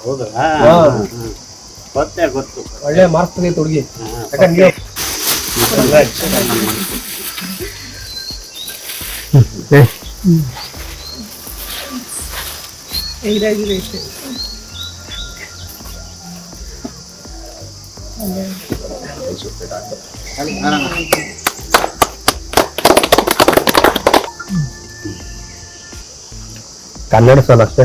ಹೌದಾ. ಗೊತ್ತೇ ಗೊತ್ತು. ಒಳ್ಳೆ ಮಾರ್ಕ್ಸ್ ತೆಗೆದು ಹುಡುಗಿ. ಯಾಕಂದ್ರೆ ಕನ್ನಡ ಸಲ ಅಷ್ಟೇ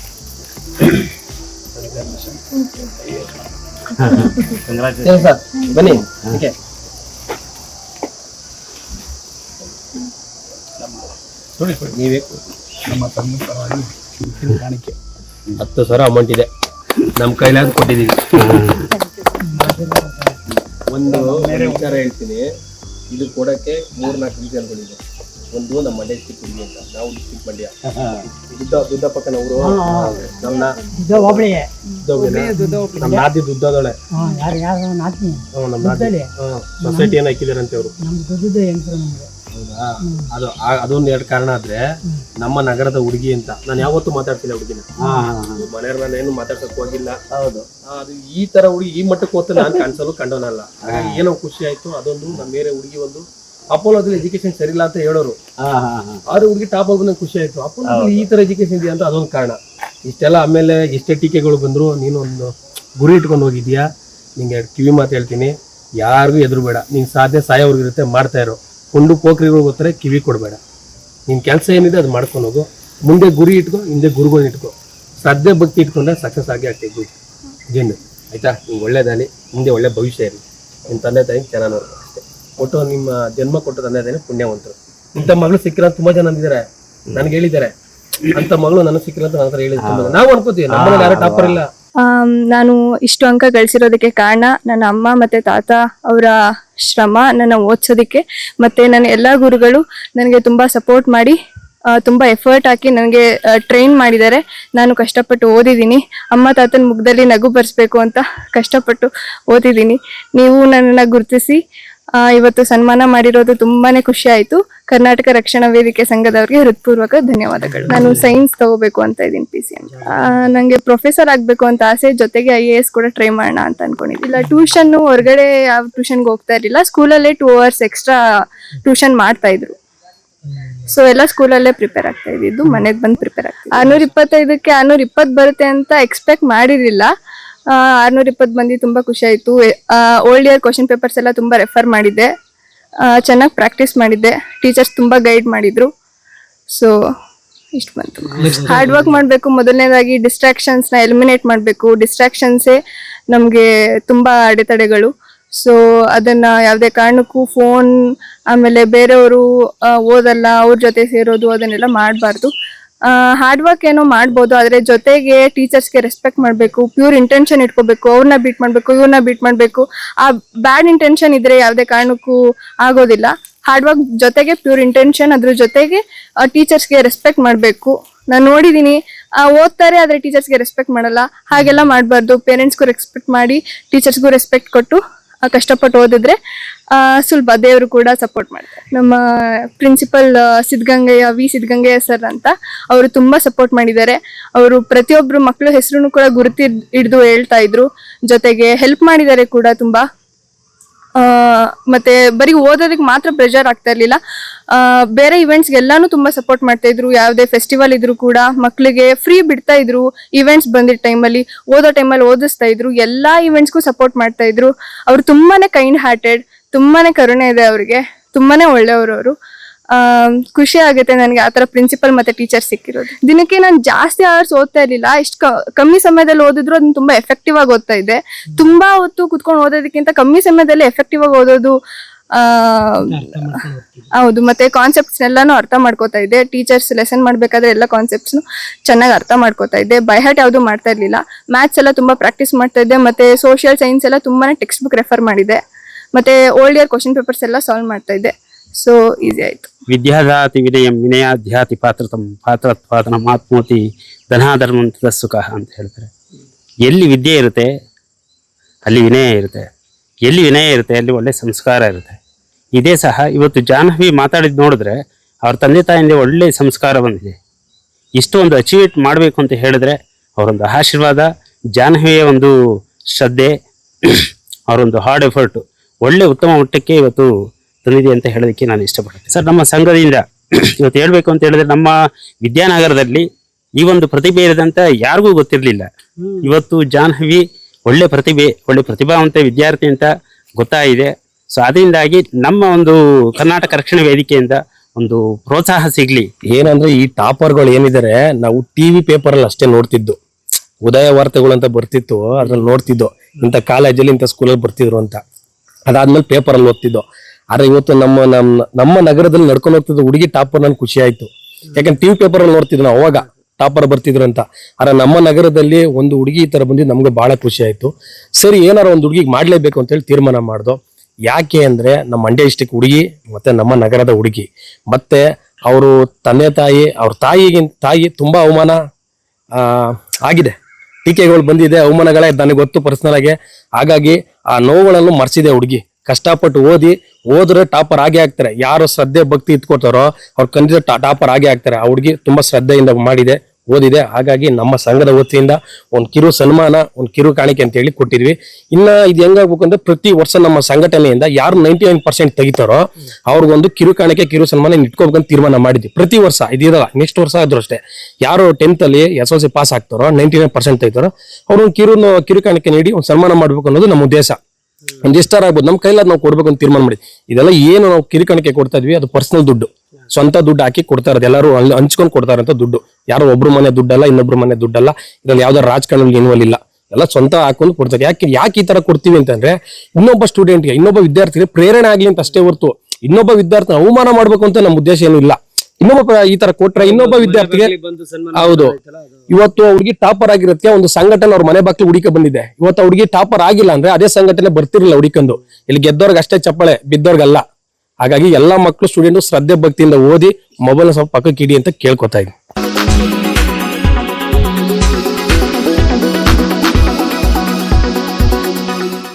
ಸರ್ ಬನ್ನಿ ಓಕೆ ನೀವೇ ನಮ್ಮ ತಂದೆ ಪರವಾಗಿ ಕಾಣಿಕೆ ಹತ್ತು ಸಾವಿರ ಅಮೌಂಟ್ ಇದೆ ನಮ್ಮ ಕೈಲಾದ್ ಕೊಟ್ಟಿದ್ದೀವಿ ಒಂದು ವಿಚಾರ ಹೇಳ್ತೀನಿ ಇದು ಕೊಡಕ್ಕೆ ಮೂರ್ ನಾಲ್ಕು ರೀಸನ್ಗಳಿದೆ ಒಂದು ನಮ್ಮ ಮಂಡ್ಯ ಡಿಸ್ಟಿಕ್ ಹುಡುಗಿ ಅಂತ. ನಾವು ಡಿಸ್ಟಿಕ್ ಮಂಡ್ಯ? ದುಡ್ಡ ದುಡ್ಡ ಪಕ್ಕನವರು ನಮ್ಮ ನಮ್ಮ ನಾದಿ ದುಡ್ಡದೊಳೆ. ಸೊಸೈಟಿ ಏನ್ ಹಾಕಿದಾರಂತೆ ಅವರು? ಹೌದಾ? ಅದು ಅದೊಂದು ಅದೊಂದ್ ಎರಡು ಕಾರಣ ಆದ್ರೆ ನಮ್ಮ ನಗರದ ಹುಡುಗಿ ಅಂತ. ನಾನು ಯಾವತ್ತೂ ಮಾತಾಡ್ತಿಲ್ಲ ಹುಡುಗಿನ. ಮನೆಯವ್ರ ನಾನು ಏನು ಮಾತಾಡ್ಸಕ್ ಹೋಗಿಲ್ಲ. ಹೌದು. ಅದು ಈ ತರ ಹುಡುಗಿ ಈ ಮಟ್ಟಕ್ಕೆ ಹೋಗ್ತಾ ನಾನು ಕಾಣಿಸಲು ಕಂಡೋನಲ್ಲ ಏನೋ ಖುಷಿ ಆಯ್ತು. ಅದೊಂದು ನಮ್ಮ ಬೇರೆ ಹುಡುಗಿ ಒಂದು ಅಪೋಲೋದಲ್ಲಿ ಎಜುಕೇಶನ್ ಸರಿ ಇಲ್ಲ ಅಂತ ಹೇಳೋರು. ಆದ್ರೆ ಹುಡುಗಿ ಟಾಪ್ ಆಗ ನಂಗೆ ಖುಷಿ ಆಯ್ತು. ಅಪೋಲೋದಲ್ಲಿ ಈ ತರ ಎಜುಕೇಶನ್ ಇದೆಯಾ ಅಂತ ಅದೊಂದು ಕಾರಣ. ಇಷ್ಟೆಲ್ಲ ಆಮೇಲೆ ಎಷ್ಟೇ ಟೀಕೆಗಳು ಬಂದ್ರು ನೀನು ಒಂದು ಗುರಿ ಇಟ್ಕೊಂಡು ಹೋಗಿದ್ಯಾ? ನಿಂಗೆ ಎರಡು ಕಿವಿ ಮಾತು ಹೇಳ್ತೀನಿ. ಯಾರಿಗೂ ಎದುರು ಬೇಡ. ನಿನ್ ಸಾಧ್ಯ ಇರುತ್ತೆ ಮಾಡ್ತಾ ಇರೋ. ಕೊಂಡು ಪೋಖ್ರಿಗಳು ಗೊತ್ತಾರೆ ಕಿವಿ ಕೊಡಬೇಡ. ನಿನ್ ಕೆಲಸ ಏನಿದೆ ಅದು ಮಾಡ್ಕೊಂಡು ಹೋಗು. ಮುಂದೆ ಗುರಿ ಇಟ್ಕೊ ಹಿಂದೆ ಗುರುಗಳನ್ನ ಇಟ್ಕೊ. ಸದ್ಯ ಭಕ್ತಿ ಇಟ್ಕೊಂಡ್ರೆ ಸಕ್ಸಸ್ ಆಗಿ ಆಗ್ತದೆ ಗುರಿ ಆಯ್ತಾ? ನಿಂಗೆ ಒಳ್ಳೇದಾಗಲಿ ಮುಂದೆ ಒಳ್ಳೆ ಭವಿಷ್ಯ ಇರಲಿ. ನಿಮ್ಮ ತಂದೆ ತಾಯಿ ಚೆನ್ನಾಗಿ ಕೊಟ್ಟು ನಿಮ್ಮ ಜನ್ಮ ಕೊಟ್ಟ ತಂದೆ ಅದೇನೆ ಪುಣ್ಯವಂತರು. ಇಂಥ ಮಗಳು ಸಿಕ್ಕಿರ ತುಂಬಾ ಜನ ಅಂದಿದ್ದಾರೆ. ನನ್ಗೆ ಹೇಳಿದ್ದಾರೆ. ಅಂತ ಮಗಳು ನನಗೆ ಸಿಕ್ಕಿಲ್ಲ ಅಂತ ನನ್ನ ಹತ್ರ ಹೇಳಿದ್ರು. ನಾವು ಅನ್ಕೋತೀವಿ, ನಮ್ಮಲ್ಲಿ ಯಾರು ಟಾಪರ್ ಇಲ್ಲ. ನಾನು ಇಷ್ಟು ಅಂಕ ಗಳಿಸಿರೋದಕ್ಕೆ ಕಾರಣ ನನ್ನ ಅಮ್ಮ ಮತ್ತೆ ತಾತ ಅವರ ಶ್ರಮ, ನನ್ನ ಓದಿಸೋದಕ್ಕೆ ಮತ್ತೆ ನನ್ನ ಎಲ್ಲ ಗುರುಗಳು ನನಗೆ ತುಂಬಾ ಸಪೋರ್ಟ್ ಮಾಡಿ ತುಂಬ ಎಫರ್ಟ್ ಹಾಕಿ ನನಗೆ ಟ್ರೈನ್ ಮಾಡಿದ್ದಾರೆ. ನಾನು ಕಷ್ಟಪಟ್ಟು ಓದಿದ್ದೀನಿ. ಅಮ್ಮ ತಾತನ ಮುಖದಲ್ಲಿ ನಗು ಬರ್ಸ್ಬೇಕು ಅಂತ ಕಷ್ಟಪಟ್ಟು ಓದಿದ್ದೀನಿ. ನೀವು ನನ್ನನ್ನು ಗುರುತಿಸಿ ಇವತ್ತು ಸನ್ಮಾನ ಮಾಡಿರೋದು ತುಂಬಾನೇ ಖುಷಿ ಆಯ್ತು. ಕರ್ನಾಟಕ ರಕ್ಷಣಾ ವೇದಿಕೆ ಸಂಘದವರಿಗೆ ಹೃತ್ಪೂರ್ವಕ ಧನ್ಯವಾದಗಳು. ನಾನು ಸೈನ್ಸ್ ತಗೋಬೇಕು ಅಂತ ಇದ್ದೀನಿ ಪಿ ಸಿ ನಂಗೆ ಪ್ರೊಫೆಸರ್ ಆಗ್ಬೇಕು ಅಂತ ಆಸೆ, ಜೊತೆಗೆ ಐ ಎ ಎಸ್ ಕೂಡ ಟ್ರೈ ಮಾಡೋಣ ಅಂತ ಅನ್ಕೊಂಡಿದ್ದೀನಿ. ಇಲ್ಲ ಟ್ಯೂಷನ್ ಹೊರಗಡೆ ಯಾವ ಟ್ಯೂಷನ್ಗೆ ಹೋಗ್ತಾ ಇರಲಿಲ್ಲ. ಸ್ಕೂಲಲ್ಲೇ ಟೂ ಅವರ್ಸ್ ಎಕ್ಸ್ಟ್ರಾ ಟ್ಯೂಷನ್ ಮಾಡ್ತಾ ಇದ್ರು. ಸೊ ಎಲ್ಲ ಸ್ಕೂಲಲ್ಲೇ ಪ್ರಿಪೇರ್ ಆಗ್ತಾ ಇದ್ದಿದ್ದು. ಮನೆಗೆ ಬಂದು ಪ್ರಿಪೇರ್ ಆಗ್ತಾ ಆರ್ನೂರ ಇಪ್ಪತ್ತೈದಕ್ಕೆ ಆರ್ನೂರ ಇಪ್ಪತ್ತು ಬರುತ್ತೆ ಅಂತ ಎಕ್ಸ್ಪೆಕ್ಟ್ ಮಾಡಿರಲಿಲ್ಲ. ಆರ್ನೂರ ಇಪ್ಪತ್ತು ಮಂದಿ ತುಂಬ ಖುಷಿ ಆಯಿತು. ಓಲ್ಡ್ ಇಯರ್ ಕ್ವಶನ್ ಪೇಪರ್ಸ್ ಎಲ್ಲ ತುಂಬ ರೆಫರ್ ಮಾಡಿದ್ದೆ. ಚೆನ್ನಾಗಿ ಪ್ರಾಕ್ಟೀಸ್ ಮಾಡಿದ್ದೆ. ಟೀಚರ್ಸ್ ತುಂಬ ಗೈಡ್ ಮಾಡಿದರು. ಸೊ ಇಷ್ಟು ಬಂತು. ಹಾರ್ಡ್ ವರ್ಕ್ ಮಾಡಬೇಕು. ಮೊದಲನೇದಾಗಿ ಡಿಸ್ಟ್ರಾಕ್ಷನ್ಸ್ನ ಎಲಿಮಿನೇಟ್ ಮಾಡಬೇಕು. ಡಿಸ್ಟ್ರಾಕ್ಷನ್ಸೇ ನಮಗೆ ತುಂಬ ಅಡೆತಡೆಗಳು. ಸೊ ಅದನ್ನು ಯಾವುದೇ ಕಾರಣಕ್ಕೂ ಫೋನ್ ಆಮೇಲೆ ಬೇರೆಯವರು ಓದಲ್ಲ ಅವ್ರ ಜೊತೆ ಸೇರೋದು ಅದನ್ನೆಲ್ಲ ಮಾಡಬಾರ್ದು. ಹಾರ್ಡ್ ವರ್ಕ್ ಏನೋ ಮಾಡ್ಬೋದು, ಆದರೆ ಜೊತೆಗೆ ಟೀಚರ್ಸ್ಗೆ ರೆಸ್ಪೆಕ್ಟ್ ಮಾಡಬೇಕು ಪ್ಯೂರ್ ಇಂಟೆನ್ಷನ್ ಇಟ್ಕೋಬೇಕು ಅವ್ರನ್ನ ಬೀಟ್ ಮಾಡಬೇಕು ಇವ್ರನ್ನ ಬೀಟ್ ಮಾಡಬೇಕು. ಆ ಬ್ಯಾಡ್ ಇಂಟೆನ್ಷನ್ ಇದ್ರೆ ಯಾವುದೇ ಕಾರಣಕ್ಕೂ ಆಗೋದಿಲ್ಲ. ಹಾರ್ಡ್ ವರ್ಕ್ ಜೊತೆಗೆ ಪ್ಯೂರ್ ಇಂಟೆನ್ಷನ್ ಅದ್ರ ಜೊತೆಗೆ ಟೀಚರ್ಸ್ಗೆ ರೆಸ್ಪೆಕ್ಟ್ ಮಾಡಬೇಕು. ನಾನು ನೋಡಿದ್ದೀನಿ ಓದ್ತಾರೆ, ಆದರೆ ಟೀಚರ್ಸ್ಗೆ ರೆಸ್ಪೆಕ್ಟ್ ಮಾಡಲ್ಲ. ಹಾಗೆಲ್ಲ ಮಾಡಬಾರ್ದು. ಪೇರೆಂಟ್ಸ್ಗೂ ರೆಸ್ಪೆಕ್ಟ್ ಮಾಡಿ ಟೀಚರ್ಸ್ಗೂ ರೆಸ್ಪೆಕ್ಟ್ ಕೊಟ್ಟು ಕಷ್ಟಪಟ್ಟು ಓದಿದ್ರೆ ಸುಲಭ ದೇವರು ಕೂಡ ಸಪೋರ್ಟ್ ಮಾಡ್ತಾರೆ. ನಮ್ಮ principal Siddagangaiah V Siddagangaiah sir ಅಂತ ಅವರು ತುಂಬ ಸಪೋರ್ಟ್ ಮಾಡಿದ್ದಾರೆ. ಅವರು ಪ್ರತಿಯೊಬ್ಬರು ಮಕ್ಕಳು ಹೆಸರು ಕೂಡ ಗುರುತಿ ಹಿಡಿದು ಹೇಳ್ತಾ ಇದ್ರು. ಜೊತೆಗೆ ಹೆಲ್ಪ್ ಮಾಡಿದ್ದಾರೆ ಕೂಡ ತುಂಬ. ಮತ್ತೆ ಬರೀ ಓದೋದಕ್ಕೆ ಮಾತ್ರ ಪ್ರೆಷರ್ ಆಗ್ತಾ ಇರಲಿಲ್ಲ. ಬೇರೆ ಇವೆಂಟ್ಸ್ಗೆ ಎಲ್ಲಾನು ತುಂಬಾ ಸಪೋರ್ಟ್ ಮಾಡ್ತಾ ಇದ್ರು. ಯಾವುದೇ ಫೆಸ್ಟಿವಲ್ ಇದ್ರು ಕೂಡ ಮಕ್ಕಳಿಗೆ ಫ್ರೀ ಬಿಡ್ತಾ ಇದ್ರು ಇವೆಂಟ್ಸ್ ಬಂದಿದ್ದ ಟೈಮಲ್ಲಿ ಓದೋ ಟೈಮಲ್ಲಿ ಓದಿಸ್ತಾ ಇದ್ರು. ಎಲ್ಲಾ ಇವೆಂಟ್ಸ್ಗೂ ಸಪೋರ್ಟ್ ಮಾಡ್ತಾ ಇದ್ರು. ಅವ್ರು ತುಂಬಾನೇ ಕೈಂಡ್ ಹಾರ್ಟೆಡ್ ತುಂಬಾನೇ ಕರುಣೆ ಇದೆ ಅವ್ರಿಗೆ. ತುಂಬಾನೇ ಒಳ್ಳೆಯವರು ಅವರು. ಖುಷಿ ಆಗುತ್ತೆ ನನಗೆ ಆ ಥರ ಪ್ರಿನ್ಸಿಪಲ್ ಮತ್ತು ಟೀಚರ್ ಸಿಕ್ಕಿರೋದು. ದಿನಕ್ಕೆ ನಾನು ಜಾಸ್ತಿ ಅವರ್ಸ್ ಓದ್ತಾ ಇರಲಿಲ್ಲ ಇಷ್ಟು ಕಮ್ಮಿ ಸಮಯದಲ್ಲಿ ಓದಿದ್ರು ಅದನ್ನ ತುಂಬ ಎಫೆಕ್ಟಿವ್ ಆಗಿ ಓದ್ತಾ ಇದ್ದೆ. ತುಂಬ ಹೊತ್ತು ಕುತ್ಕೊಂಡು ಓದೋದಕ್ಕಿಂತ ಕಮ್ಮಿ ಸಮಯದಲ್ಲಿ ಎಫೆಕ್ಟಿವ್ ಆಗಿ ಓದೋದು ಹೌದು ಮತ್ತೆ ಕಾನ್ಸೆಪ್ಟ್ಸ್ ಎಲ್ಲಾನು ಅರ್ಥ ಮಾಡ್ಕೋತಾ ಇದ್ದೆ. ಟೀಚರ್ಸ್ ಲೆಸನ್ ಮಾಡ್ಬೇಕಾದ್ರೆ ಎಲ್ಲ ಕಾನ್ಸೆಪ್ಟ್ಸ್ ಚೆನ್ನಾಗಿ ಅರ್ಥ ಮಾಡ್ಕೋತಾ ಇದ್ದೆ. ಬೈಹಟ್ ಯಾವುದು ಮಾಡ್ತಾ ಇರ್ಲಿಲ್ಲ. ಮ್ಯಾಥ್ಸ್ ಎಲ್ಲ ತುಂಬಾ ಪ್ರಾಕ್ಟೀಸ್ ಮಾಡ್ತಾ ಇದ್ದೆ. ಮತ್ತೆ ಸೋಷಿಯಲ್ ಸೈನ್ಸ್ ಎಲ್ಲ ತುಂಬಾ ಟೆಕ್ಸ್ಟ್ ಬುಕ್ ರೆಫರ್ ಮಾಡಿದೆ. ಮತ್ತೆ ಓಲ್ಡ್ ಇಯರ್ ಕ್ವಶನ್ ಪೇಪರ್ಸ್ ಎಲ್ಲ ಸಾಲ್ವ್ ಮಾಡ್ತಾ ಇದ್ದೆ. ಸೊ ಈಸಿ ಆಯ್ತು. ವಿದ್ಯಾದಾತಿ ವಿನಯಂ ವಿನಯಾಧ್ಯಾತಿ ಪಾತ್ರತಂ ಪಾತ್ರತ್ವಾದನ ಮಾತ್ಮೋತಿ ಧನಾಧರ್ಮಂತದ ಸುಖ ಅಂತ ಹೇಳ್ತಾರೆ. ಎಲ್ಲಿ ವಿದ್ಯೆ ಇರುತ್ತೆ, ಅಲ್ಲಿ ವಿನಯ ಇರುತ್ತೆ. ಎಲ್ಲಿ ವಿನಯ ಇರುತ್ತೆ, ಅಲ್ಲಿ ಒಳ್ಳೆ ಸಂಸ್ಕಾರ ಇರುತ್ತೆ. ಇದೇ ಸಹ ಇವತ್ತು ಜಾಹ್ನವಿ ಮಾತಾಡಿದ್ ನೋಡಿದ್ರೆ ಅವ್ರ ತಂದೆ ತಾಯಿಂದ ಒಳ್ಳೆ ಸಂಸ್ಕಾರ ಬಂದಿದೆ. ಇಷ್ಟು ಒಂದು ಅಚೀವ್ಮೆಂಟ್ ಮಾಡಬೇಕು ಅಂತ ಹೇಳಿದ್ರೆ ಅವರೊಂದು ಆಶೀರ್ವಾದ, ಜಾಹ್ನವಿಯ ಒಂದು ಶ್ರದ್ಧೆ, ಅವರೊಂದು ಹಾರ್ಡ್ ಎಫರ್ಟು ಒಳ್ಳೆ ಉತ್ತಮ ಮಟ್ಟಕ್ಕೆ ಇವತ್ತು ತಂದಿದೆ ಅಂತ ಹೇಳೋದಕ್ಕೆ ನಾನು ಇಷ್ಟಪಡ್ತೀನಿ. ಸರ್ ನಮ್ಮ ಸಂಘದಿಂದ ಇವತ್ತು ಹೇಳ್ಬೇಕು ಅಂತ ಹೇಳಿದ್ರೆ ನಮ್ಮ ವಿದ್ಯಾನಗರದಲ್ಲಿ ಈ ಒಂದು ಪ್ರತಿಭೆ ಇರದಂತ ಯಾರಿಗೂ ಗೊತ್ತಿರಲಿಲ್ಲ. ಇವತ್ತು ಜಾಹ್ನವಿ ಒಳ್ಳೆ ಪ್ರತಿಭೆ ಒಳ್ಳೆ ಪ್ರತಿಭಾವಂತ ವಿದ್ಯಾರ್ಥಿ ಅಂತ ಗೊತ್ತಾಗಿದೆ. ಸೊ ಅದರಿಂದಾಗಿ ನಮ್ಮ ಒಂದು ಕರ್ನಾಟಕ ರಕ್ಷಣಾ ವೇದಿಕೆಯಿಂದ ಒಂದು ಪ್ರೋತ್ಸಾಹ ಸಿಗ್ಲಿ. ಏನಂದ್ರೆ ಈ ಟಾಪರ್ಗಳು ಏನಿದ್ದಾರೆ ನಾವು ಟಿವಿ ಪೇಪರ್ ಅಲ್ಲಿ ಅಷ್ಟೇ ನೋಡ್ತಿದ್ದು. ಉದಯ ವಾರ್ತೆಗಳು ಅಂತ ಬರ್ತಿತ್ತು ಅದ್ರಲ್ಲಿ ನೋಡ್ತಿದ್ದು. ಇಂಥ ಕಾಲೇಜಲ್ಲಿ ಇಂಥ ಸ್ಕೂಲಲ್ಲಿ ಬರ್ತಿದ್ರು ಅಂತ. ಅದಾದ್ಮೇಲೆ ಪೇಪರ್ ಅಲ್ಲಿ ಓದ್ತಿದ್ದೋ. ಆದ್ರೆ ಇವತ್ತು ನಮ್ಮ ನಮ್ಮ ನಮ್ಮ ನಗರದಲ್ಲಿ ನಡ್ಕೊಂಡು ಹೋಗ್ತಿದ್ದ ಹುಡುಗಿ ಟಾಪರ್ ನನ್ ಖುಷಿ ಆಯ್ತು. ಯಾಕಂದ್ರೆ ಟಿವಿ ಪೇಪರ್ ಅಲ್ಲಿ ನೋಡ್ತಿದ್ವಿ ನಾವು, ಅವಾಗ ಟಾಪರ್ ಬರ್ತಿದ್ರು ಅಂತ. ಆದ್ರೆ ನಮ್ಮ ನಗರದಲ್ಲಿ ಒಂದು ಹುಡುಗಿ ಈ ತರ ಬಂದಿದ್ದು ನಮ್ಗೆ ಬಹಳ ಖುಷಿ ಆಯ್ತು. ಸರಿ, ಏನಾರ ಒಂದು ಹುಡುಗಿಗೆ ಮಾಡ್ಲೇಬೇಕು ಅಂತ ಹೇಳಿ ತೀರ್ಮಾನ ಮಾಡ್ದು. ಯಾಕೆ ಅಂದ್ರೆ ನಮ್ಮ ಮಂಡ್ಯ ಡಿಸ್ಟಿಕ್ ಹುಡುಗಿ ಮತ್ತೆ ನಮ್ಮ ನಗರದ ಹುಡುಗಿ. ಮತ್ತೆ ಅವರು ತಂದೆ ತಾಯಿ, ಅವ್ರ ತಾಯಿಗೆ ತಾಯಿ ತುಂಬಾ ಅವಮಾನ ಆಗಿದೆ. ಟೀಕೆಗಳು ಬಂದಿದೆ, ಅವಮಾನಗಳೇ ನನಗೆ ಗೊತ್ತು ಪರ್ಸನಲ್ ಆಗಿ. ಹಾಗಾಗಿ ಆ ನೋವುಗಳನ್ನು ಮರ್ಸಿದೆ ಹುಡುಗಿ. ಕಷ್ಟಪಟ್ಟು ಓದಿ, ಓದ್ರೆ ಟಾಪರ್ ಆಗೇ ಆಗ್ತಾರೆ. ಯಾರು ಶ್ರದ್ಧೆ, ಭಕ್ತಿ ಇಟ್ಕೊತಾರೋ ಅವ್ರು ಕಂದಿದ ಟಾಪರ್ ಆಗೇ ಆಗ್ತಾರೆ. ಆ ಹುಡುಗಿ ತುಂಬಾ ಶ್ರದ್ಧೆಯಿಂದ ಮಾಡಿದೆ, ಓದಿದೆ. ಹಾಗಾಗಿ ನಮ್ಮ ಸಂಘದ ವತಿಯಿಂದ ಒಂದು ಕಿರು ಸನ್ಮಾನ, ಒಂದು ಕಿರು ಕಾಣಿಕೆ ಅಂತ ಹೇಳಿ ಕೊಟ್ಟಿದ್ವಿ. ಇನ್ನ ಇದು ಹೆಂಗಾಗ್ಬೇಕು ಅಂದ್ರೆ ಪ್ರತಿ ವರ್ಷ ನಮ್ಮ ಸಂಘಟನೆಯಿಂದ ಯಾರು ನೈಂಟಿ ನೈನ್ ಪರ್ಸೆಂಟ್ ತೆಗಿತಾರೋ ಅವ್ರಿಗೊಂದು ಕಿರು ಕಾಣಿಕೆ, ಕಿರು ಸನ್ಮಾನ ಇಟ್ಕೋಬೇಕಂತ ತೀರ್ಮಾನ ಮಾಡಿದ್ವಿ. ಪ್ರತಿ ವರ್ಷ ಇದಿರಲ್ಲ ನೆಕ್ಸ್ಟ್ ವರ್ಷ ಆದ್ರೂ ಅಷ್ಟೇ. ಯಾರು ಟೆಂತ್ ಅಲ್ಲಿ ಎಸ್ ಎಲ್ ಸಿ ಪಾಸ್ ಆಗ್ತಾರೋ, ನೈಂಟಿ ನೈನ್ ಪರ್ಸೆಂಟ್ ತೆಗಿತಾರೋ ಅವ್ರೊಂದು ಕಿರು ಕಿರು ಕಾಣಿಕೆ ನೀಡಿ ಒಂದು ಸನ್ಮಾನ ಮಾಡ್ಬೇಕು ಅನ್ನೋದು ನಮ್ಮ ಉದ್ದೇಶ. ಎಷ್ಟಾರ ಆಗ್ಬೋದು. ನಮ್ಮ ಕೈಲಾದ ನಾವು ಕೊಡ್ಬೇಕು ಅಂತ ತೀರ್ಮಾನ ಮಾಡಿ ಇದೆಲ್ಲ ಏನು ನಾವು ಕಿರಿಕಣಕ್ಕೆ ಕೊಡ್ತಾ ಇದ್ವಿ. ಅದು ಪರ್ಸನಲ್ ದುಡ್ಡು. ಸ್ವಂತ ದುಡ್ಡು ಹಾಕಿ ಕೊಡ್ತಾ ಇರೋದು. ಎಲ್ಲರೂ ಹಂಚ್ಕೊಂಡು ಹಂಚ್ಕೊಂಡು ಕೊಡ್ತಾರಂತ ದುಡ್ಡು. ಯಾರೋ ಒಬ್ರು ಮನೆ ದುಡ್ಡಲ್ಲ, ಇನ್ನೊಬ್ರು ಮನೆ ದುಡ್ಡಲ್ಲ. ಇದ್ರಲ್ಲಿ ಯಾವ್ದಾರು ರಾಜಕಾರಣದಲ್ಲಿ ಇನ್ವಾಲ್ ಇಲ್ಲ. ಎಲ್ಲ ಸ್ವಂತ ಹಾಕೊಂಡು ಕೊಡ್ತಾರೆ. ಯಾಕೆ ಯಾಕೆ ಈ ತರ ಕೊಡ್ತೀವಿ ಅಂತಂದ್ರೆ, ಇನ್ನೊಬ್ಬ ಸ್ಟೂಡೆಂಟ್ಗೆ ಇನ್ನೊಬ್ಬ ವಿದ್ಯಾರ್ಥಿಗೆ ಪ್ರೇರಣೆ ಆಗ್ಲಿ ಅಂತ ಅಷ್ಟೇ ಹೊರ್ತು, ಇನ್ನೊಬ್ಬ ವಿದ್ಯಾರ್ಥಿ ಅವಮಾನ ಮಾಡ್ಬೇಕು ಅಂತ ನಮ್ಮ ಉದ್ದೇಶ ಏನು ಇಲ್ಲ. ಇನ್ನೊಬ್ಬ ಈ ತರ ಕೊಟ್ರೆ ಇನ್ನೊಬ್ಬ ವಿದ್ಯಾರ್ಥಿಗೆ ಹೌದು. ಇವತ್ತು ಹುಡುಗಿ ಟಾಪರ್ ಆಗಿರತ್ತೆ ಒಂದು ಸಂಘಟನೆ ಅವ್ರ ಮನೆ ಬಾಕಿ ಹುಡುಕ ಬಂದಿದೆ. ಇವತ್ತು ಹುಡುಗಿ ಟಾಪರ್ ಆಗಿಲ್ಲ ಅಂದ್ರೆ ಅದೇ ಸಂಘಟನೆ ಬರ್ತಿರ್ಲಿಲ್ಲ ಹುಡುಕಂದು. ಇಲ್ಲಿ ಗೆದ್ದವ್ರಿಗೆ ಅಷ್ಟೇ ಚಪ್ಪಳೆ ಬಿದ್ದವ್ರಿಗಲ್ಲ. ಹಾಗಾಗಿ ಎಲ್ಲಾ ಮಕ್ಕಳು ಸ್ಟೂಡೆಂಟ್ ಶ್ರದ್ಧೆ ಭಕ್ತಿಯಿಂದ ಓದಿ ಮೊಬೈಲ್ ಸ್ವಲ್ಪ ಪಕ್ಕಕ್ಕೆ ಇಡಿ ಅಂತ ಕೇಳ್ಕೊತಾ ಇದ್ದೀನಿ.